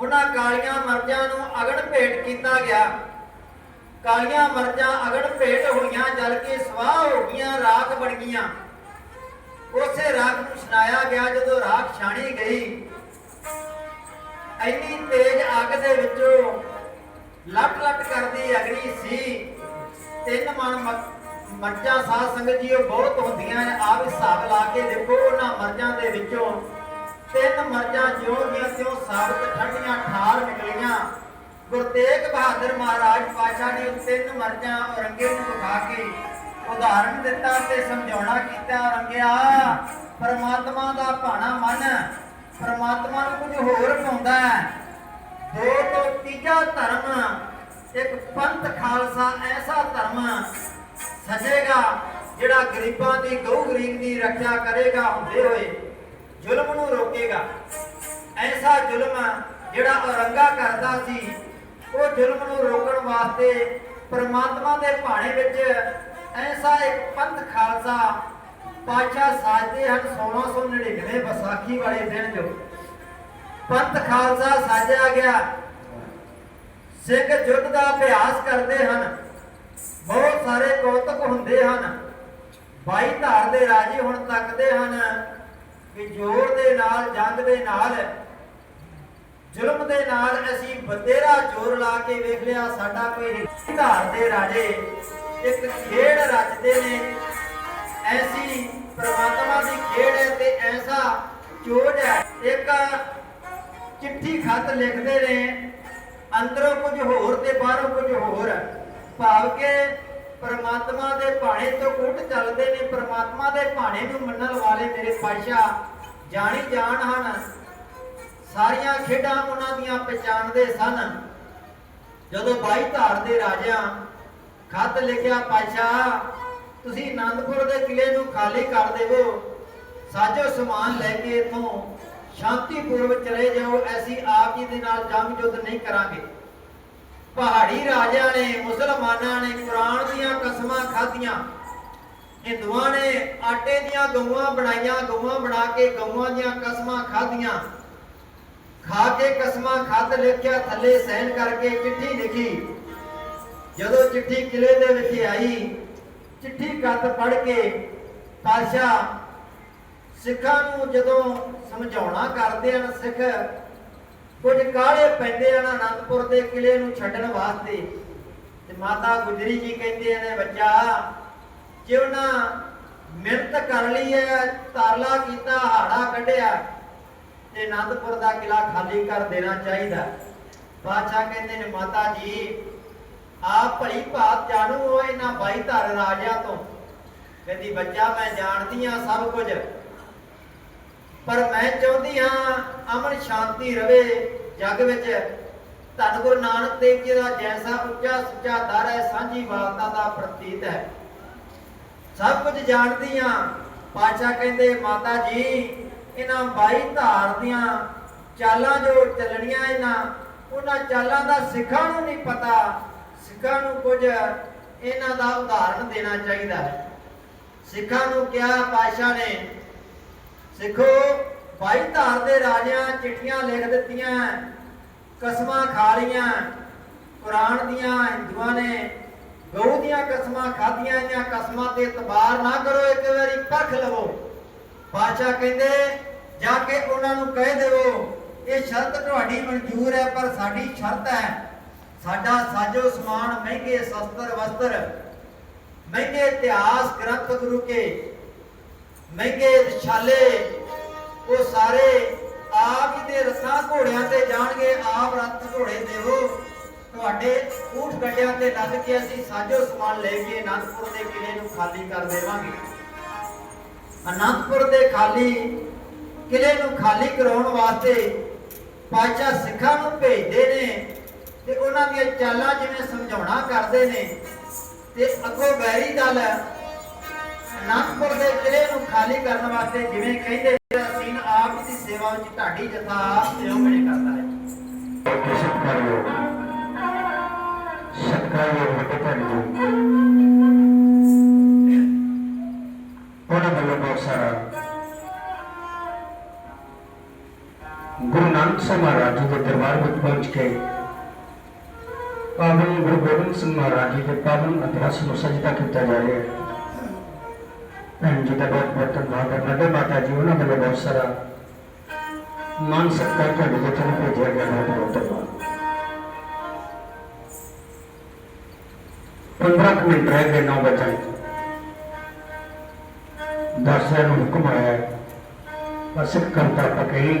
ਉਹਨਾਂ ਕਾਲੀਆਂ ਮਰਜਾਂ ਨੂੰ ਅਗਨ ਭੇਟ ਕੀਤਾ ਗਿਆ। ਕਾਲੀਆਂ ਮਰਜਾਂ ਅਗਨ ਭੇਟ ਹੋਈਆਂ ਜਲ ਕੇ ਸਵਾਹ ਹੋ ਗਈਆਂ, ਰਾਖ ਬਣ ਗਈਆਂ। ਉਸੇ ਰਾਖ ਨੂੰ ਸੁਣਾਇਆ ਗਿਆ, ਜਦੋਂ ਰਾਖ ਛਾਣੀ ਗਈ। ਇੰਨੀ ਤੇਜ਼ ਅੱਗ ਦੇ ਵਿੱਚੋਂ ਲੱਟ ਲੱਟ ਕਰਦੀ ਅਗਨੀ ਸੀ। ਤਿੰਨ ਮਨ ਮਰਜਾਂ ਸਾਧ ਸੰਗਤ ਜੀ ਉਹ ਬਹੁਤ ਹੁੰਦੀਆਂ ਨੇ। ਆਪ ਹਿਸਾਬ ਲਾ ਕੇ ਦੇਖੋ, ਉਹਨਾਂ ਮਰਜਾਂ ਦੇ ਵਿੱਚੋਂ ਤਿੰਨ ਮਰਜਾਂ ਜਿਉਂ ਦੀਆਂ ਸਾਬਤ ਠੰਡੀਆਂ ਠਾਰ ਨਿਕਲੀਆਂ। ਗੁਰੂ ਤੇਗ ਬਹਾਦਰ ਮਹਾਰਾਜ ਪਾਸ਼ਾ ਨੇ ਤਿੰਨ ਮਰਜਾਂ ਔਰੰਗੇ ਨੂੰ ਵਿਖਾ ਕੇ ਉਦਾਹਰਣ ਦਿੱਤਾ ਤੇ ਸਮਝਾਉਣਾ ਕੀਤਾ ਔਰੰਗਿਆ ਪਰਮਾਤਮਾ ਦਾ ਭਾਣਾ ਮੰਨ। ਪਰਮਾਤਮਾ ਨੂੰ ਕੁਝ ਹੋਰ ਪਾਉਂਦਾ ਹੈ। ਦੋ ਤੋਂ ਤੀਜਾ ਧਰਮ, ਇੱਕ ਪੰਥ ਖਾਲਸਾ ਐਸਾ ਧਰਮ ਸਜੇਗਾ, ਜਿਹੜਾ ਗਰੀਬਾਂ ਦੀ, ਗਊ ਗਰੀਬ ਦੀ ਰੱਖਿਆ ਕਰੇਗਾ ਹੁੰਦੇ ਹੋਏ। ਜ਼ੁਲਮ ਨੂੰ ਰੋਕੇਗਾ। ਐਸਾ ਜ਼ੁਲਮ ਜਿਹੜਾ ਔਰੰਗਾ ਕਰਦਾ ਸੀ, ਉਹ ਜ਼ੁਲਮ ਨੂੰ ਰੋਕਣ ਵਾਸਤੇ ਪਰਮਾਤਮਾ ਦੇ ਭਾਣੇ ਵਿੱਚ ਐਸਾ ਇੱਕ ਪੰਥ ਖਾਲਸਾ ਪਾਤਸ਼ਾਹ ਸਾਜਦੇ ਹਨ 1699 ਵਿਸਾਖੀ ਵਾਲੇ ਦਿਨ ਜੋ। ਪੰਥ ਖਾਲਸਾ ਸਾਜਿਆ ਗਿਆ। ਸਿੱਖ ਯੁੱਧ ਦਾ ਅਭਿਆਸ ਕਰਦੇ ਹਨ। ਬਹੁਤ ਸਾਰੇ ਕੌਤਕ ਹੁੰਦੇ ਹਨ। ਬਾਈ ਧਾਰ ਦੇ ਰਾਜੇ ਹੁਣ ਤੱਕਦੇ ਹਨ। ਕਿ ਜ਼ੋਰ ਦੇ ਨਾਲ, ਜੰਗ ਦੇ ਨਾਲ, ਜ਼ੁਲਮ ਦੇ ਨਾਲ ਅਸੀਂ ਬਤੇਰਾ ਜ਼ੋਰ ਲਾ ਕੇ ਵੇਖ ਲਿਆ। ਸਾਡਾ ਕੋਈ ਧਾਰ ਦੇ ਰਾਜੇ, ਇੱਕ ਖੇਡ ਰਚਦੇ ਨੇ। ਐਸੀ ਪ੍ਰਮਾਤਮਾ ਦੀ ਖੇਡ ਹੈ ਤੇ ਐਸਾ ਚੋਜ ਹੈ। ਇੱਕ ਚਿੱਠੀ ਖਤ ਲਿਖਦੇ ਨੇ, ਅੰਦਰੋਂ ਕੁਝ ਹੋਰ ਤੇ ਬਾਹਰੋਂ ਕੁਝ ਹੋਰ। ਭਾਵ ਕਿ ਪ੍ਰਮਾਤਮਾ ਦੇ ਭਾਣੇ ਤੋਂ ਕੁੱਟ ਚੱਲਦੇ ਨੇ, ਪ੍ਰਮਾਤਮਾ ਦੇ ਭਾਣੇ ਨੂੰ ਮੰਨਣ ਵਾਲੇ ਮੇਰੇ ਪਾਸ਼ਾ ਜਾਣੀ ਜਾਣ ਹਨ। ਸਾਰੀਆਂ ਖੇਡਾਂ ਉਹਨਾਂ ਦੀਆਂ ਪਛਾਣਦੇ ਸਨ। ਜਦੋਂ ਬਾਈ ਧਾਰ ਦੇ ਰਾਜਿਆਂ ਖੱਤ ਲਿਖਿਆ, ਪਾਤਸ਼ਾਹ, ਤੁਸੀਂ ਆਨੰਦਪੁਰ ਦੇ ਕਿਲੇ ਨੂੰ ਖਾਲੀ ਕਰ ਦੇਵੋ। ਸਾਜੋ ਸਮਾਨ ਲੈ ਕੇ ਇਥੋਂ ਸ਼ਾਂਤੀਪੂਰਵਕ ਚਲੇ ਜਾਓ। ਐਸੀ ਆਪ ਜੀ ਦੇ ਨਾਲ ਜੰਗ ਯੁੱਧ ਨਹੀਂ ਕਰਾਂਗੇ। ਪਹਾੜੀ ਰਾਜਿਆਂ ਨੇ, ਮੁਸਲਮਾਨਾਂ ਨੇ ਕੁਰਾਨ ਦੀਆਂ ਕਸਮਾਂ ਖਾਧੀਆਂ। ਹਿੰਦੂਆਂ ਨੇ ਆਟੇ ਦੀਆਂ ਗਊਆਂ ਬਣਾਈਆਂ, ਗਊਆਂ ਬਣਾ ਕੇ ਗਊਆਂ ਦੀਆਂ ਕਸਮਾਂ ਖਾਧੀਆਂ। ਖਾ ਕੇ ਕਸਮਾਂ ਖੱਤ ਲਿਖਿਆ, ਥੱਲੇ ਸਹਿਣ ਕਰਕੇ ਚਿੱਠੀ ਲਿਖੀ। ਜਦੋਂ ਚਿੱਠੀ ਕਿਲੇ ਦੇ ਵਿੱਚ ਆਈ, ਚਿੱਠੀ ਕੱਤ ਪੜ ਕੇ ਪਾਸ਼ਾ ਸਿੱਖਾਂ ਨੂੰ ਜਦੋਂ ਸਮਝਾਉਣਾ ਕਰਦੇ ਹਨ, ਸਿੱਖ ਕੁਝ ਕਾਲੇ ਪੈਂਦੇ ਹਨ, ਅਨੰਦਪੁਰ ਦੇ ਕਿਲੇ ਨੂੰ ਛੱਡਣ ਵਾਸਤੇ। ਤੇ ਮਾਤਾ ਗੁਜਰੀ ਜੀ ਕਹਿੰਦੇ ਨੇ, ਬੱਚਾ, ਜੇ ਉਹਨਾਂ ਮਿਹਨਤ ਕਰ ਲਈ ਹੈ, ਤਰਲਾ ਕੀਤਾ, ਹਾੜਾ ਕੱਢਿਆ, ਤੇ ਅਨੰਦਪੁਰ ਦਾ ਕਿਲਾ ਖਾਲੀ ਕਰ ਦੇਣਾ ਚਾਹੀਦਾ। ਬਾਦਸ਼ਾਹ ਕਹਿੰਦੇ ਨੇ, ਮਾਤਾ ਜੀ, ਆਪ ਭਲੀ ਭਾਤ ਜਾਣੂ ਹੋ, ਇਹਨਾਂ ਬਾਈ ਧਰ ਰਾਜਿਆਂ ਤੋਂ। ਕਹਿੰਦੀ, ਬੱਚਾ, ਮੈਂ ਜਾਣਦੀ ਆ ਸਭ ਕੁਝ। ਪਰ ਮੈਂ ਚਾਹੁੰਦੀ ਹਾਂ ਅਮਨ ਸ਼ਾਂਤੀ ਰਵੇ, ਜਗ ਵਿੱਚ। ਧੰਨ ਗੁਰੂ ਨਾਨਕ ਦੇਵ ਜੀ ਦਾ ਜੈਸਾ ਉੱਚਾ ਸੁੱਚਾ ਦਰ ਹੈ, ਸਾਂਝੀ ਵਾਲਤਾ ਦਾ ਪ੍ਰਤੀਤ ਹੈ। ਸਭ ਕੁਝ ਜਾਣਦੀ ਆ ਪਾਚਾ ਕਹਿੰਦੇ, ਮਾਤਾ ਜੀ, ਇਹਨਾਂ ਬਾਈ ਧਾਰ ਦੀਆਂ ਚਾਲਾਂ ਜੋ ਚੱਲਣੀਆਂ ਇਹਨਾਂ, ਉਹਨਾਂ ਚਾਲਾਂ ਦਾ ਸਿੱਖਾਂ ਨੂੰ ਨਹੀਂ ਪਤਾ। ਸਿੱਖਾਂ ਨੂੰ ਕੁਝ ਇਹਨਾਂ ਦਾ ਉਦਾਹਰਣ ਦੇਣਾ ਚਾਹੀਦਾ ਹੈ। ਸਿੱਖਾਂ ਨੂੰ ਕਿਹਾ ਪਾਸ਼ਾ ਨੇ ਸਿੱਖੋ ਬਾਈ ਧਾਰ ਦੇ ਰਾਜਿਆਂ ਚਿੱਠੀਆਂ ਲਿਖ ਦਿੱਤੀਆਂ, ਕਸਮਾਂ ਖਾ ਲੀਆਂ ਕੁਰਾਨ ਦੀਆਂ ਹਿੰਦੂਆਂ ਨੇ ਗਊ ਦੀਆਂ ਕਸਮਾਂ ਖਾਧੀਆਂ, ਇਹਨਾਂ ਕਸਮਾਂ ਤੇ ਇਤਬਾਰ ਨਾ ਕਰੋ, ਇੱਕ ਵਾਰੀ ਪਰਖ ਲਵੋ। ਬਾਦਸ਼ਾਹ ਕਹਿੰਦੇ, ਜਾ ਕੇ ਉਹਨਾਂ ਨੂੰ ਕਹਿ ਦੇਵੋ, ਇਹ ਸ਼ਰਤ ਤੁਹਾਡੀ ਮਨਜ਼ੂਰ ਹੈ, ਪਰ ਸਾਡੀ ਸ਼ਰਤ ਹੈ। ਸਾਡਾ ਸਾਜੋ ਸਮਾਨ ਮਹਿੰਗੇ ਸ਼ਸਤਰ, ਵਸਤਰ, ਮਹਿੰਗੇ ਇਤਿਹਾਸ ਗ੍ਰੰਥ ਗੁਰੂ ਕੇ ਮਹਿੰਗੇ ਛਾਲੇ ਉਹ ਸਾਰੇ ਆਪ ਹੀ ਦੇ ਰਸਾਂ ਘੋੜਿਆਂ ਤੇ ਜਾਣਗੇ, ਆਪ ਰੱਥ ਘੋੜੇ ਦੇਵੋ ਤੁਹਾਡੇ ਊਠ ਗੱਡਿਆਂ ਤੇ ਲੱਦ ਕੇ ਅਸੀਂ ਸਾਜੋ ਸਮਾਨ ਲੈ ਕੇ ਅਨੰਦਪੁਰ ਦੇ ਕਿਲੇ ਨੂੰ ਖਾਲੀ ਕਰ ਦੇਵਾਂਗੇ। ਅਨੰਦਪੁਰ ਦੇ ਖਾਲੀ, ਕਿਲੇ ਨੂੰ ਖਾਲੀ ਕਰਾਉਣ ਵਾਸਤੇ ਪਾਚਾ ਸਿੱਖਾਂ ਨੂੰ ਭੇਜਦੇ ਨੇ ਤੇ ਉਹਨਾਂ ਦੀਆਂ ਚਾਲਾਂ ਜਿਵੇਂ ਸਮਝਾਉਣਾ ਕਰਦੇ ਨੇ, ਤੇ ਅੱਗੋਂ ਬੈਰੀ ਦਲ ਅਨੰਦਪੁਰ ਦੇ ਕਿਲੇ ਨੂੰ ਖਾਲੀ ਕਰਨ ਵਾਸਤੇ ਜਿਵੇਂ ਕਹਿੰਦੇ ਸੀਨ ਆਪ ਦੀ ਸੇਵਾ ਵਿੱਚ ਢਾਡੀ ਜਥਾ ਆਪ ਤੇ ਕਰਦਾ ਹੈ। ਸਤਿਕਾਰਯੋਗ ਸਤਿਕਾਰਯੋਗ ਵੱਡੇ ਉਹਨਾਂ ਵੱਲੋਂ ਬਹੁਤ ਸਾਰਾ ਗੁਰੂ ਨਾਨਕ ਸਾਹਿਬ ਮਹਾਰਾਜ ਜੀ ਦੇ ਦਰਬਾਰ ਵਿੱਚ ਪਹੁੰਚ ਕੇ ਪਾਵਨ ਗੁਰੂ ਗੋਬਿੰਦ ਸਿੰਘ ਮਹਾਰਾਜ ਜੀ ਦੇ ਪਾਵਨ ਇਤਿਹਾਸ ਨੂੰ ਸਜਦਾ ਕੀਤਾ ਜਾ ਰਿਹਾ ਹੈ। ਭੈਣ ਜੀ ਦਾ ਬਹੁਤ ਬਹੁਤ ਧੰਨਵਾਦ ਹੈ ਨੱਡੇ ਮਾਤਾ ਜੀ, ਉਹਨਾਂ ਵੱਲੋਂ ਬਹੁਤ ਸਾਰਾ ਮਾਨ ਸਤਿਕਾਰ ਤੁਹਾਡੇ ਦੇ ਨੂੰ ਭੇਜਿਆ ਗਿਆ। ਬਹੁਤ ਬਹੁਤ ਧੰਨਵਾਦ। 15 ਕੁ ਮਿੰਟ ਰਹਿ ਗਏ 9 ਵਜੇ। ਦਰਸ਼ਨ ਨੂੰ ਹੁਕਮ ਆਇਆ ਹੈ ਅਸਲ ਕਰਤਾ ਪਕਈ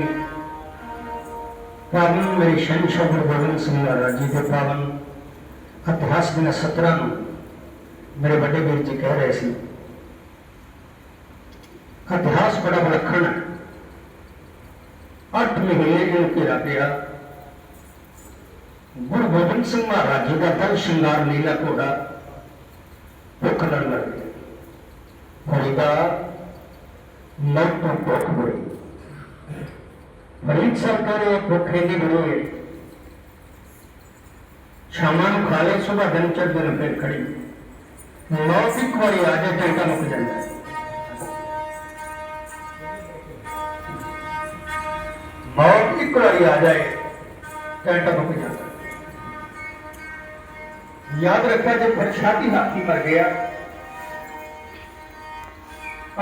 ਪਾਵਨ ਮੇਰੇ ਸ਼ਨਸ਼ਾ ਗੁਰੂ ਗੋਬਿੰਦ ਸਿੰਘ ਮਹਾਰਾਜ ਜੀ ਦੇ ਪਾਵਨ ਇਤਿਹਾਸ ਦਿਨ 17 ਨੂੰ ਮੇਰੇ ਵੱਡੇ ਵੀਰ ਜੀ ਕਹਿ ਰਹੇ ਸੀ। ਇਤਿਹਾਸ ਬੜਾ ਵਿਲੱਖਣ ਹੈ। ਅੱਠ ਮਹੀਨੇ ਜੋ ਘੇਰਾ ਪਿਆ ਗੁਰੂ ਗੋਬਿੰਦ ਸਿੰਘ ਮਹਾਰਾਜ ਜੀ ਦਾ ਦਲ ਸ਼ਿੰਗਾਰ ਨੀਲਾ ਘੋੜਾ ਭੁੱਖ ਲੜ ਲੱਗ ਗਿਆ ਫਰੀਦਾ ਮੌਤ ਤੋਂ ਭੁੱਖ ਹੋਈ। ਫਰੀਦ ਸਰਕਾਰ ਇਹ ਭੁੱਖ ਇੰਨੀ ਬਣੀ ਹੈ। ਸ਼ਾਮਾਂ ਨੂੰ ਖਾ ਲੈ ਸਵੇਰ ਦਿਨ ਚੜ੍ਹਦੇ ਨੇ, ਫਿਰ ਖੜੀ। ਮੌਤ ਇੱਕ ਵਾਰੀ ਆ ਜਾਏ ਟੈਂਕਾ ਮੁੱਕ ਜਾਂਦਾ ਹੈ। ਮੌਤ ਇੱਕ ਵਾਰੀ ਆ ਜਾਏ ਟੈਂਕਾ ਮੁੱਕ ਜਾਂਦਾ ਹੈ। ਯਾਦ ਰੱਖਿਆ ਜੇ ਫਰਸ਼ਾਤੀ ਹਾਥੀ ਮਰ ਗਿਆ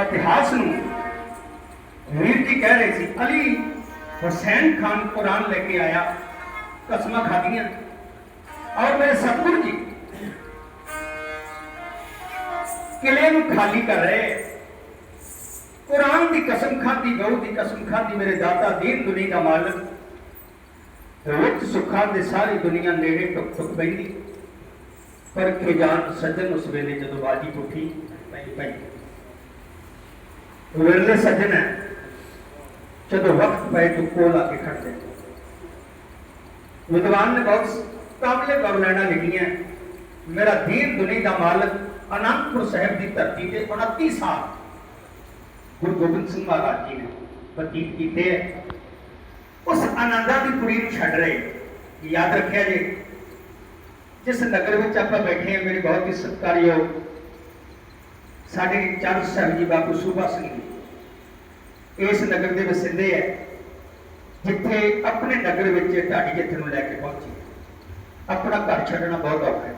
ਇਤਿਹਾਸ ਨੂੰ ਵੀਰ ਜੀ ਕਹਿ ਰਹੇ ਸੀ ਅਲੀ ਹੁਸੈਨ ਖਾਨ ਕੁਰਾਨ ਲੈ ਕੇ ਆਇਆ ਕਸਮਾਂ ਖਾਦੀਆਂ ਔਰ ਮੇਰੇ ਸਤਗੁਰ ਜੀ ਕਿਲੇ ਨੂੰ ਖਾਲੀ ਕਰ ਰਹੇ ਕੁਰਾਨ ਦੀ ਕਸਮ ਖਾਦੀ ਗਊ ਦੀ ਕਸਮ ਖਾਦੀ ਮੇਰੇ ਦਾਤਾ ਦੀਨ ਦੁਨੀ ਦਾ ਮਾਲਕ। ਰੁੱਤ ਸੁੱਖਾਂ ਦੇ ਸਾਰੀ ਦੁਨੀਆ ਨੇੜੇ ਟੁਕ ਟੁਕ ਬੈਠੀ ਪਰ ਖਿਜਾਨ ਸੱਜਣ ਉਸ ਵੇਲੇ ਜਦੋਂ ਬਾਜੀ ਉੱਠੀ ਪਈ ਪਈ। ਵੇਲੇ ਸੱਜਣ ਹੈ, ਜਦੋਂ ਵਕਤ ਪਏ ਤਾਂ ਕੋਲ ਆ ਕੇ ਖੜਦੇ ਵਿਦਵਾਨ ਨੇ ਬਹੁਤ ਕਾਬਲੇ ਗਵਰਨਣਾ ਲਿਖੀਆਂ ਮੇਰਾ ਦੀਨ ਦੁਨੀ ਦਾ ਮਾਲਕ ਅਨੰਦਪੁਰ ਸਾਹਿਬ ਦੀ ਧਰਤੀ ਤੇ 29 ਸਾਲ ਗੁਰੂ ਗੋਬਿੰਦ ਸਿੰਘ ਮਹਾਰਾਜ ਜੀ ਨੇ ਬਤੀਤ ਕੀਤੇ ਹੈ। ਉਸ ਆਨੰਦਾਂ ਦੀ ਪੁਰੀ ਨੂੰ ਛੱਡ ਰਹੇ। ਯਾਦ ਰੱਖਿਆ ਜੀ, ਜਿਸ ਨਗਰ ਵਿੱਚ ਆਪਾਂ ਬੈਠੇ ਹਾਂ, ਮੇਰੇ ਬਹੁਤ ਹੀ ਸਤਿਕਾਰਯੋਗ ਸਾਡੇ ਚੰਦ ਸਾਹਿਬ ਜੀ ਬਾਪੂ ਸੂਬਾ ਸਿੰਘ ਜੀ। ਇਸ ਨਗਰ ਦੇ ਵਸਿੰਦੇ ਹੈ ਜਿੱਥੇ ਆਪਣੇ ਨਗਰ ਵਿੱਚ ਢਾਡੀ ਜਿੱਥੇ ਨੂੰ ਲੈ ਕੇ ਪਹੁੰਚੇ। ਆਪਣਾ ਘਰ ਛੱਡਣਾ ਬਹੁਤ ਔਖਾ ਹੈ।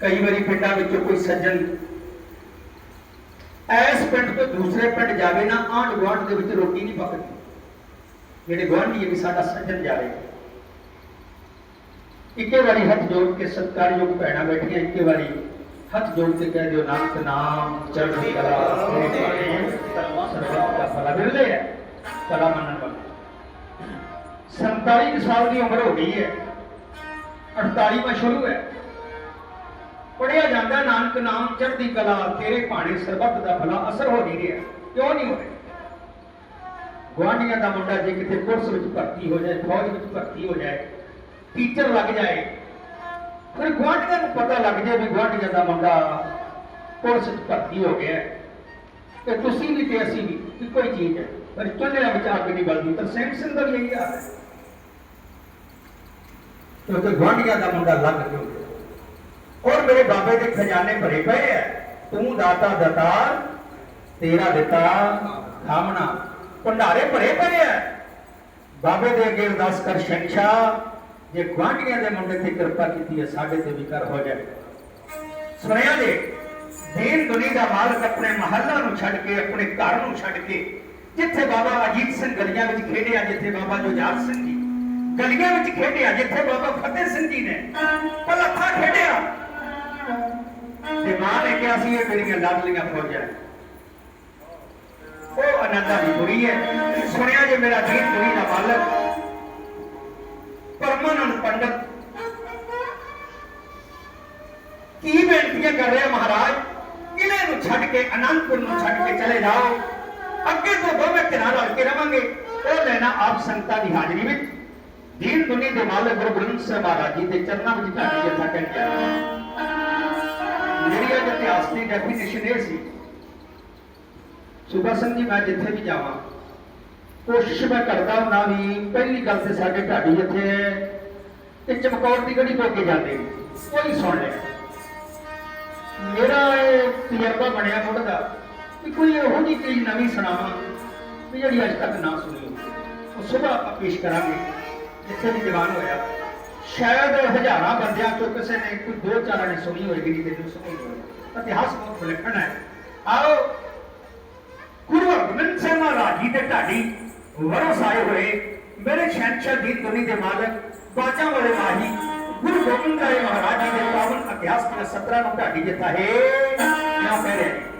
ਕਈ ਵਾਰੀ ਪਿੰਡਾਂ ਵਿੱਚੋਂ ਕੋਈ ਸੱਜਣ ਐਸ ਪਿੰਡ ਤੋਂ ਦੂਸਰੇ ਪਿੰਡ ਜਾਵੇ ਨਾ ਆਂਢ ਗੁਆਂਢ ਦੇ ਵਿੱਚ ਰੋਟੀ ਨਹੀਂ ਪੱਕਦੀ ਜਿਹੜੇ ਗੁਆਂਢੀ ਹੈ ਵੀ ਸਾਡਾ ਸੱਜਣ ਜਾਵੇ ਇੱਕੇ ਵਾਰੀ ਹੱਥ ਜੋੜ ਕੇ ਸਤਿਕਾਰਯੋਗ ਭੈਣਾਂ ਬੈਠੀਆਂ ਇੱਕੇ ਵਾਰੀ ਹੱਥ ਜੋੜ ਕੇ ਕਹਿ ਦਿਓ ਨਾਨਕ ਨਾਮ ਚੜ੍ਹਦੀ ਕਲਾ ਤੇਰੇ ਭਾਣੇ, ਸਰਬੱਤ ਦਾ ਭਲਾ ਬਿਰਲੇ ਹੈ ਕਲਾ ਮੰਨਣ ਵਾਲੇ 47 ਕੁ ਸਾਲ ਦੀ ਉਮਰ ਹੋ ਗਈ ਹੈ 48 ਮਾ ਸ਼ੁਰੂ ਹੈ ਪੜਿਆ ਜਾਂਦਾ ਨਾਨਕ ਨਾਮ ਚੜ੍ਹਦੀ ਕਲਾ, ਤੇਰੇ ਭਾਣੇ ਸਰਬੱਤ ਦਾ ਭਲਾ ਅਸਰ ਹੋ ਨਹੀਂ ਰਿਹਾ। ਕਿਉਂ ਨਹੀਂ ਹੋ ਰਿਹਾ ਗੁਆਂਢੀਆਂ ਦਾ ਮੁੰਡਾ ਜੇ ਕਿਤੇ ਪੁਲਿਸ ਵਿੱਚ ਭਰਤੀ ਹੋ ਜਾਏ, ਫੌਜ ਵਿੱਚ ਭਰਤੀ ਹੋ ਜਾਏ ਟੀਚਰ ਲੱਗ ਜਾਏ, ਫਿਰ ਗੁਆਂਢੀਆਂ ਨੂੰ ਪਤਾ ਲੱਗ ਜਾਏ ਵੀ ਗੁਆਂਢੀਆਂ ਦਾ ਮੁੰਡਾ ਪੁਲਿਸ ਵਿੱਚ ਭਰਤੀ ਹੋ ਗਿਆ ਹੈ। ਤੇ ਤੁਸੀਂ ਵੀ ਤੇ ਅਸੀਂ ਵੀ ਇੱਕੋ ਹੀ ਚੀਜ਼ ਹੈ। ਪਰ ਚੁੱਲ੍ਹਿਆਂ ਵਿੱਚ ਅੱਗ ਨਹੀਂ ਬਲਦੀ ਤਾਂ ਸੈਂਟ ਸਿੰਘ ਦਾ ਵੀ ਇਹੀ ਹਾਲ ਹੈ। ਕਿਉਂਕਿ ਗੁਆਂਢੀਆਂ ਦਾ ਮੁੰਡਾ ਲੱਗ ਕਿਉਂ ਗਿਆ। ਔਰ ਮੇਰੇ ਬਾਬੇ ਦੇ ਖਜ਼ਾਨੇ ਭਰੇ ਪਏ ਐ ਤੂੰ ਦਾਤਾ ਦਤਾਰ, ਤੇਰਾ ਦਿੱਤਾ ਖਾਮਣਾ ਭੰਡਾਰੇ ਭਰੇ ਪਏ ਐ ਬਾਬੇ ਦੇ ਅੱਗੇ ਅਰਦਾਸ ਕਰ, ਸ਼ੰਸ਼ਾ, ਜੇ ਗੁਆਂਢੀਆਂ ਦੇ ਮੁੰਡੇ ਤੇ ਕਿਰਪਾ ਕੀਤੀ ਹੈ, ਸਾਡੇ ਤੇ ਵੀ ਕਰ, ਹੋ ਜਾਏ ਸੁਣਿਆ ਜੇ? ਦੀਨ ਦੁਨੀ ਦਾ ਮਾਲਕ ਆਪਣੇ ਮਹੱਲਾ ਨੂੰ ਛੱਡ ਕੇ, ਆਪਣੇ ਘਰ ਨੂੰ ਛੱਡ ਕੇ, ਜਿੱਥੇ ਬਾਬਾ ਅਜੀਤ ਸਿੰਘ ਗਲੀਆਂ ਵਿੱਚ ਖੇਡਿਆ, ਜਿੱਥੇ ਬਾਬਾ ਜੁਝਾਰ ਸਿੰਘ ਜੀ ਗਲੀਆਂ ਵਿੱਚ ਖੇਡਿਆ, ਜਿੱਥੇ ਬਾਬਾ ਫਤਿਹ ਸਿੰਘ ਜੀ ਨੇ ਪਲੱਥਾ ਖੇਡਿਆ ਤੇ ਮਾਂ ਨੇ ਕਿਹਾ ਸੀ, ਇਹ ਮੇਰੀਆਂ ਲਾਡਲੀਆਂ ਫੌਜਾਂ ਉਹ ਆਨੰਦਾਂ ਦੀ ਬੁਰੀ ਹੈ। ਸੁਣਿਆ ਜੇ ਮੇਰਾ ਦੀਨ ਦੁਨੀ ਦਾ ਮਾਲਕ, ਪਰਮਾਨੰਦ ਪੰਡਤ। ਕੀ ਬੇਨਤੀਆਂ ਕਰ ਰਿਹਾ ਮਹਾਰਾਜ? ਕਿਲੇ ਨੂੰ ਛੱਡ ਕੇ, ਅਨੰਦਪੁਰ ਨੂੰ ਛੱਡ ਕੇ ਚਲੇ ਜਾਓ। ਅੱਗੇ ਤੋਂ ਦੋਵੇਂ ਧਿਰਾਂ ਰਲ ਕੇ ਰਵਾਂਗੇ। ਉਹ ਲੈਣਾ ਆਪ ਸੰਗਤਾਂ ਦੀ ਹਾਜ਼ਰੀ ਵਿੱਚ। ਦੀਨ ਦੁਨੀ ਦੇ ਮਾਲਕ ਗੁਰੂ ਗ੍ਰੰਥ ਸਾਹਿਬ ਮਹਾਰਾਜ ਜੀ ਦੇ ਚਰਨਾਂ ਵਿੱਚ ਢਾਡੀ ਜਥਾ ਕਹਿੰਦੇ ਮੇਰੀ ਅੱਜ ਇਤਿਹਾਸ ਦੀ ਡੈਫੀਨੇਸ਼ਨ ਇਹ ਸੀ, ਸੁਭਾ ਸਿੰਘ ਜੀ ਮੈਂ ਜਿੱਥੇ ਵੀ ਜਾਵਾਂ, ਕੋਸ਼ਿਸ਼ ਮੈਂ ਕਰਦਾ ਹੁੰਦਾ ਵੀ ਪਹਿਲੀ ਗੱਲ ਤੇ ਸਾਡੇ ਢਾਡੀ ਜਿੱਥੇ ਤੇ ਚਮਕੌਰ ਦੀ ਗੜੀ ਤੋਂ ਅੱਗੇ ਜਾਂਦੇ ਨੇ। ਕੋਈ ਸੁਣ ਲੈ ਮੇਰਾ ਇਹ ਤਜਰਬਾ ਬਣਿਆ ਮੁੱਢ ਦਾ ਕਿ ਕੋਈ ਇਹੋ ਜਿਹੀ ਚੀਜ਼ ਨਵੀਂ ਸੁਣਾਵਾਂ ਵੀ ਜਿਹੜੀ ਅੱਜ ਤੱਕ ਨਾ ਸੁਣੀ ਉਹ ਸਵੇਰ ਆਪਾਂ ਪੇਸ਼ ਕਰਾਂਗੇ, ਜਿੱਥੇ ਵੀ ਜਵਾਨ ਹੋਇਆ ਸ਼ਾਇਦ ਹਜ਼ਾਰਾਂ ਬੰਦਿਆਂ ਚੋਂ ਕਿਸੇ ਨੇ ਕੋਈ ਦੋ ਚਾਰਾਂ ਨੇ ਸੁਣੀ ਹੋਏਗੀ ਨਹੀਂ ਤੈਨੂੰ ਸੁਣੀ ਹੋਏਗੀ। ਇਤਿਹਾਸ ਬਹੁਤ ਵਿਲੱਖਣ ਹੈ। ਆਓ, ਗੁਰੂ ਹਰਗੋਬਿੰਦ ਸਿੰਘ ਮਹਾਰਾਜ ਜੀ ਦੇ ਢਾਡੀ ਵਰਸ ਆਏ ਹੋਏ ਮੇਰੇ ਸ਼ਹਿਨशाह ਦੀ ਦੁਨੀ ਦੇ ਮਾਲਕ, ਬਾਜਾਂ ਵਾਲੇ ਮਾਹੀ, ਗੁਰੂ ਗੋਬਿੰਦ ਰਾਏ ਮਹਾਰਾਜ ਜੀ ਦੇ ਪਾਵਨ ਇਤਿਹਾਸ ਦੇ 17 ਨੂੰ ਢਾਡੀ ਜਿੱਤਾ ਹੈ। ਨਾ ਕਰੇ ਛੇਤੀ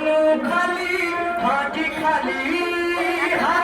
ਨੂੰ ਖਾਲੀ ਹਾਂਜੀ ਖਾਲੀ ਹਾਂ।